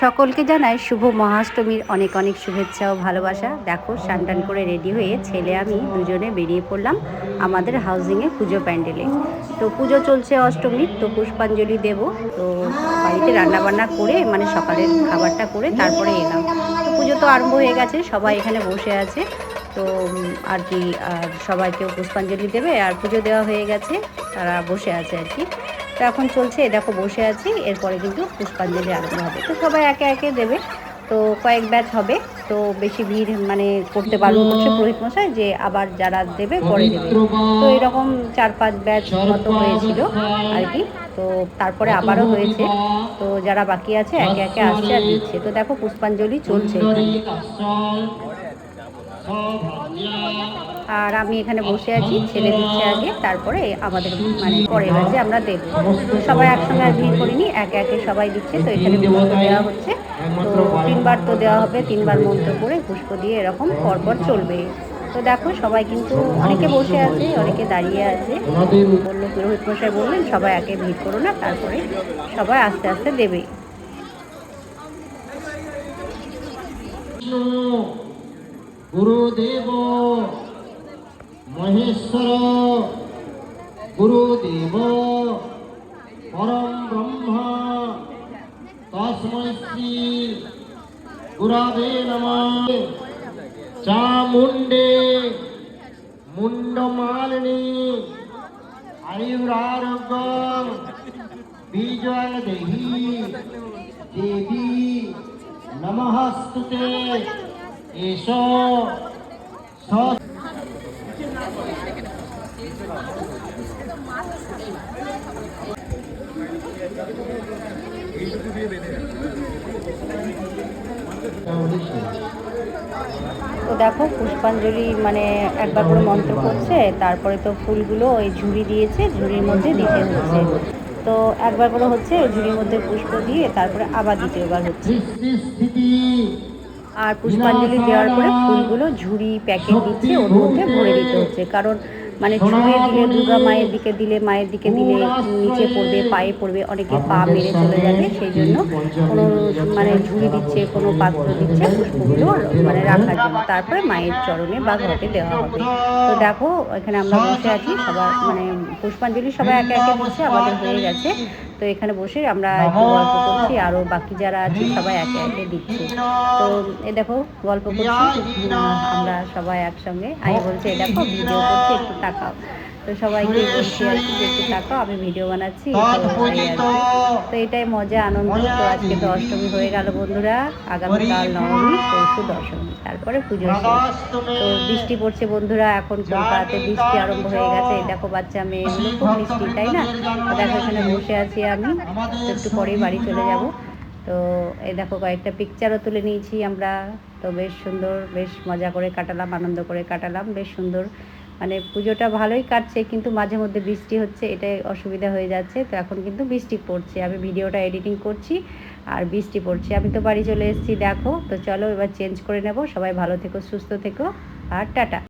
সকলকে জানায় শুভ মহাষ্টমীর অনেক অনেক শুভেচ্ছা ও ভালোবাসা। দেখো টান করে রেডি হয়ে ছেলে আমি দুজনে বেরিয়ে পড়লাম আমাদের হাউজিংয়ে পুজো প্যান্ডেলে। তো পুজো চলছে অষ্টমীর তো পুষ্পাঞ্জলি দেব। তো বাড়িতে রান্নাবান্না করে মানে সকালের খাবারটা করে তারপরে এলাম। তো পুজো তো আরম্ভ হয়ে গেছে, সবাই এখানে বসে আছে। তো আর কি, আর সবাই পুষ্পাঞ্জলি দেবে। আর পুজো দেওয়া হয়ে গেছে, তারা বসে আছে আর কি। তো এখন চলছে এই দেখো বসে আছি এরপরে কিন্তু পুষ্পাঞ্জলি আরম্ভ হবে। তো সবাই একে একে দেবে তো কয়েক ব্যাচ হবে তো বেশি ভিড় মানে করতে বারণ করছে পুরোহিত মশাই যে আবার যারা দেবে পরে দেবে। তো এরকম চার পাঁচ ব্যাচ মতো হয়েছিল আর কি। তো তারপরে আবারও হয়েছে তো যারা বাকি আছে একে একে আসছে আর দিচ্ছে। তো দেখো পুষ্পাঞ্জলি চলছে আর আমি এখানে বসে আছি, ছেলে দিচ্ছে আগে, তারপরে আমাদের মানে পরের ব্যাচে আমরা দেবো। সবাই একসঙ্গে আর ভিড় করিনি, একে একে সবাই দিচ্ছে, তো এখানে পুষ্প দেওয়া হচ্ছে। তো তিনবার তো দেওয়া হবে, তিনবার মন্ত্র করে পুষ্প দিয়ে এরকম পরপর চলবে। তো দেখো, সবাই কিন্তু অনেকে বসে আছে, অনেকে দাঁড়িয়ে আছে। বলল, পুরোহিত মশাই বললেন, সবাই একে ভিড় করো না, তারপরে সবাই আস্তে আস্তে দেবে। গুরুদেব, মহেশ্বর, গুরুদেব, পরম ব্রহ্ম, তস্মৈ শ্রী গুরবে নমঃ। চামুণ্ডে মুন্ডমালিনী আয়ুরারোগ্য বিজয় দেবী নমস্তুতে এসো। স তো দেখো পুষ্পাঞ্জলি মানে একবার করে মন্ত্র করছে তারপরে তো ফুলগুলো ওই ঝুড়ি দিয়েছে ঝুড়ির মধ্যে দিতে হচ্ছে। তো একবার করে হচ্ছে ওই ঝুড়ির মধ্যে পুষ্প দিয়ে তারপরে আবার দ্বিতীয়বার হচ্ছে। আর পুষ্পাঞ্জলি দেওয়ার পরে ফুলগুলো ঝুড়ি প্যাকেট দিচ্ছে ওর মধ্যে ভরে দিতে হচ্ছে। কারণ মানে ছুঁয়ে দিলে দুর্গা মায়ের দিকে দিলে মায়ের দিকে দিলে নিচে পড়বে পায়ে পড়বে অনেকে পা মেরে চলে যাবে সেই জন্য কোনো মানে ঝুড়ি দিচ্ছে কোনো পাত্র দিচ্ছে পুষ্পগুলো মানে রাখার জন্য। তারপরে মায়ের চরণে বা ঘটে দেওয়া হবে। তো দেখো এখানে আমরা বসে আছি সবার মানে পুষ্পাঞ্জলি সবাই একে একে বসে আমাদের হয়ে গেছে। তো এখানে বসে আমরা একটু গল্প করছি আরও বাকি যারা আছে সবাই একে একে দিচ্ছি। তো এ দেখো গল্প করছি আমরা সবাই একসঙ্গে। আমি বলছি এ দেখো ভিডিও করছি একটু তাকাও। তো সবাইকে একটু তাকাও আমি ভিডিও বানাচ্ছি তো এটাই মজা আনন্দ। তো আজকে তো অষ্টমী হয়ে গেল বন্ধুরা আগামীকাল নবমী পরশু দশমী তারপরে পুজো তো বৃষ্টি পড়ছে বন্ধুরা এখন কলকাতাতে বৃষ্টি আরম্ভ হয়ে গেছে। এই দেখো বাচ্চা মেয়ে খুব মিষ্টি তাই না? দেখো এখানে বসে আছি আমি। একটু পরেই বাড়ি চলে যাব। তো এই দেখো কয়েকটা পিকচারও তুলে নিয়েছি আমরা। তো বেশ সুন্দর বেশ মজা করে কাটালাম আনন্দ করে কাটালাম বেশ সুন্দর। মানে পুজোটা ভালোই কাটছে, কিন্তু মাঝে মধ্যে বৃষ্টি হচ্ছে, এটাই অসুবিধা হয়ে যাচ্ছে। তো এখন কিন্তু বৃষ্টি পড়ছে, আমি ভিডিওটা এডিটিং করছি আর বৃষ্টি পড়ছে। আমি তো বাড়ি চলে এসেছি, দেখো। তো চলো এবার চেঞ্জ করে নেব। সবাই ভালো থেকো, সুস্থ থেকো, আর টাটা।